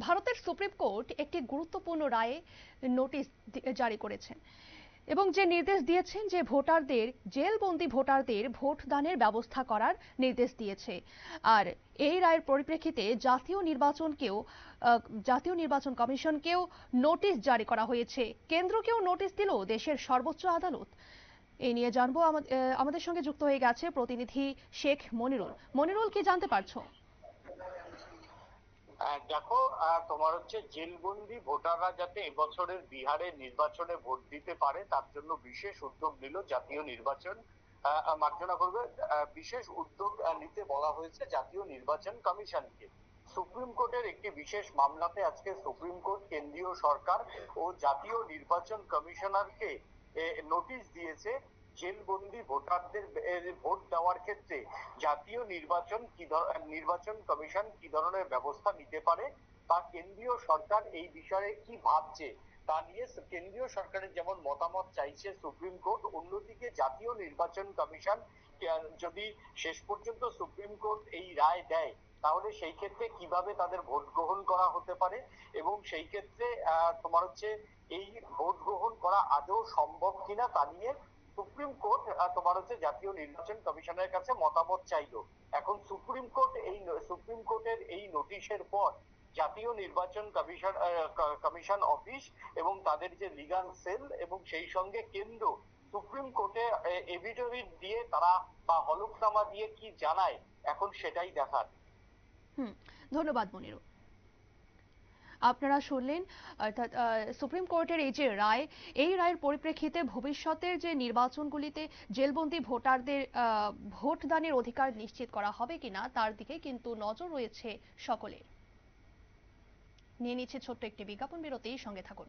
ভারতের supreme court একটি গুরুত্বপূর্ণ রায়ে নোটিশ জারি করেছেন এবং যে নির্দেশ দিয়েছেন যে ভোটারদের, জেলবন্দি ভোটারদের ভোট দানের ব্যবস্থা করার নির্দেশ দিয়েছে। আর এই রায়ের পরিপ্রেক্ষিতে জাতীয় নির্বাচনকেও জাতীয় নির্বাচন কমিশনকেও নোটিশ জারি করা হয়েছে। কেন্দ্রকেও নোটিশ দিল দেশের সর্বোচ্চ আদালত। এই নিয়ে জানব আমা- আমাদের সঙ্গে যুক্ত হয়ে গেছে প্রতিনিধি শেখ মনিরুল। মনিরুল, কি জানতে পারছ? দেখো তোমার হচ্ছে জেলবন্দি ভোটাররা যাতে এবছরের বিহারের নির্বাচনে ভোট দিতে পারে, তার জন্য বিশেষ উদ্যোগ নিল জাতীয় নির্বাচন মার্জনা করবে। বিশেষ উদ্যোগ নিতে বলা হয়েছে জাতীয় নির্বাচন কমিশনকে। সুপ্রিম কোর্টের একটি বিশেষ মামলাতে আজকে সুপ্রিম কোর্ট, কেন্দ্রীয় সরকার ও জাতীয় নির্বাচন কমিশনারকে নোটিশ দিয়েছে জেলবন্দি ভোটারদের ভোট দেওয়ার ক্ষেত্রে জাতীয় নির্বাচন কি নির্বাচন কমিশন কি ধরনের ব্যবস্থা নিতে পারে? বা কেন্দ্রীয় সরকার এই বিষয়ে কি ভাবছে? তা নিয়ে কেন্দ্রীয় সরকারের যেমন মতামত চাইছে সুপ্রিম কোর্ট, অন্যদিকে জাতীয় নির্বাচন কমিশন যদি শেষ পর্যন্ত সুপ্রিম কোর্ট এই রায় দেয়, তাহলে সেই ক্ষেত্রে কীভাবে তাদের ভোট গ্রহণ করা হতে পারে? এবং সেই ক্ষেত্রে তোমার হচ্ছে এই ভোট গ্রহণ করা আদৌ সম্ভব কিনা তা নিয়ে সুপ্রিম কোর্ট তোমার হচ্ছে জাতীয় নির্বাচন কমিশনের কাছে মতামত চাইলো। এখন সুপ্রিম কোর্ট এই সুপ্রিম কোর্টের এই নোটিশের পর জাতীয় নির্বাচন কমিশন কমিশন অফিস এবং তাদের যে লিগাল সেল এবং সেই সঙ্গে কেন্দ্র, সুপ্রিম কোর্টে এভিডেভিট দিয়ে তারা বা হলফনামা দিয়ে কি জানায়, এখন সেটাই দেখার। হুম, ধন্যবাদ মনিরুল আপনারা শুনলেন, অর্থাৎ সুপ্রিম কোর্টের এই যে রায়, এই রায়ের পরিপ্রেক্ষিতে ভবিষ্যতের যে নির্বাচনগুলিতে জেলবন্দি ভোটারদের ভোটদানের অধিকার নিশ্চিত করা হবে কিনা, তার দিকে কিন্তু নজর রয়েছে সকলের। নিয়ে নিচ্ছে ছোট্ট একটি বিজ্ঞাপন, বিরতির সঙ্গে থাকুন।